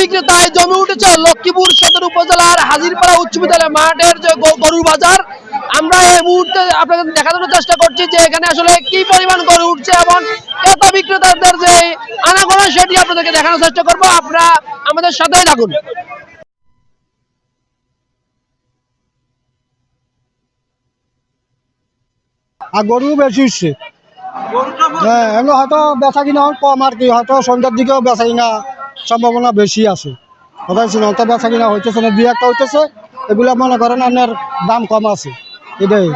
বিক্রেতায় জমে উঠেছে লক্ষ্মীপুর সদর উপজেলার হাজিরপাড়া উচ্চ বিদ্যালয় মাঠের যে গরুর বাজার। আমরা এই মুহূর্তে আপনাদের দেখানোর চেষ্টা করছি যে এখানে আসলে কি পরিমাণ গরু উঠছে এবং ক্রেতা বিক্রেতাদের যে আনাগোনা সেটি আপনাদেরকে দেখানোর চেষ্টা করব। আপনারা আমাদের সাথেই থাকুন। আর গরু বেশি উঠছে। হ্যাঁ এমনি হয়তো বেচা কিনা কম আর কি, হয়তো সন্ধ্যার দিকেও বেচা কিনা সম্ভাবনা বেশি আছে। কথা অত বেচা কিনা হইতেছে না, দুই একটা হইতেছে, এগুলো মনে করেন আপনার দাম কম আছে। এটাই।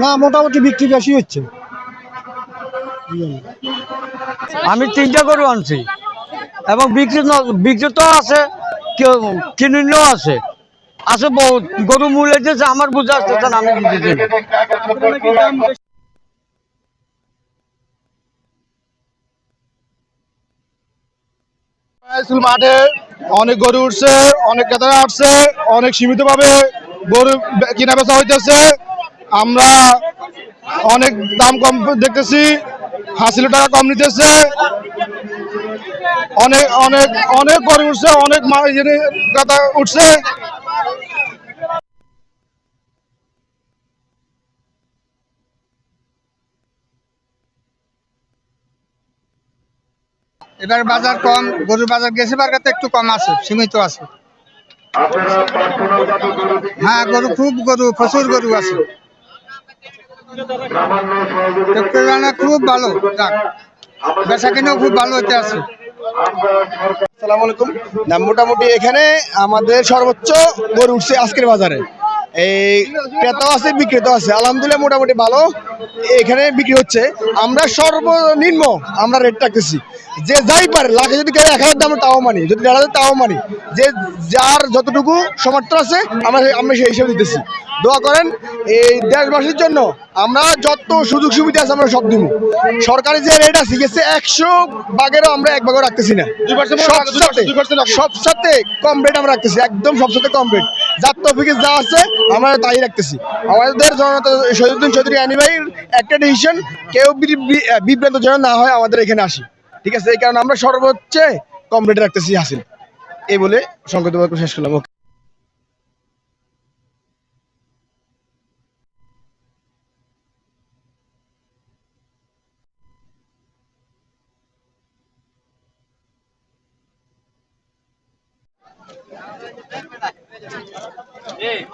না, মোটামুটি বিক্রি বেশি হচ্ছে। আমি তিনটা গরু আনছি। এবং বিক্রি বিক্রি তো আছে কিনিলেও আছে। আছে বহুত। গরু মূল্য দিয়েছে আমার বুঝে আসতেছে আমি বুঝেছি না। স্কুল মাঠে অনেক গরু উঠছে, অনেক ক্রেতারা আসছে, অনেক সীমিত ভাবে গরু কিনা বেচা হইতেছে। আমরা অনেক দাম কম দেখতেছি হাসিল টাকা কম নিতেছে। অনেক অনেক অনেক গরু উঠছে, অনেক ইয়ে ক্রেতা উঠছে। এবার বাজার কম গরুর বাজার গেছে বারগাতে একটু কম আছে সীমিত আছে। হ্যাঁ গরু খুব গরু প্রচুর গরু আছে। খুব ভালো যাক। বেচা কিনেও খুব ভালো হতে আছে। আসসালামু আলাইকুম। মোটামুটি এখানে আমাদের সর্বোচ্চ গরু উঠছে আজকের বাজারে। এই ক্রেতাও আছে বিক্রেতাও আছে। আলহামদুলিল্লাহ মোটামুটি ভালো। এখানে বিক্রি হচ্ছে। আমরা সর্বনিম্ন আমরা রেট রাখতেছি। যে যাই পারে লাখে যদি কেউ এক হাজার দাম তাও মানি। যদি দেড় হাজার তাও মানি। যে যার যতটুকু সমর্থ আছে আমরা আমরা সেই হিসেবে দিতেছি। দোয়া করেন এই দেশবাসীর জন্য আমরা যত সুযোগ সুবিধা আছে আমরা সব দিব। সরকারি যে রেট আছে গেছে একশো বাগেরও আমরা এক ভাগও রাখতেছি না। সব সাথে কম রেট আমরা রাখতেছি। একদম সবসাথে কম রেট যার তফিকে যা আছে, আমরা তাই রাখতেছি। আমাদের জনতা শহীদুদ্দিন চৌধুরী অ্যানিভাইয়ের একটা ডিসিশন কেউ বিভ্রান্ত যেন না হয় আমাদের এখানে আসি। ঠিক আছে? এই কারণে আমরা সর্বোচ্চ কম রেটে রাখতেছি হাসিল। এই বলে বাক্য শেষ করলাম। Ei!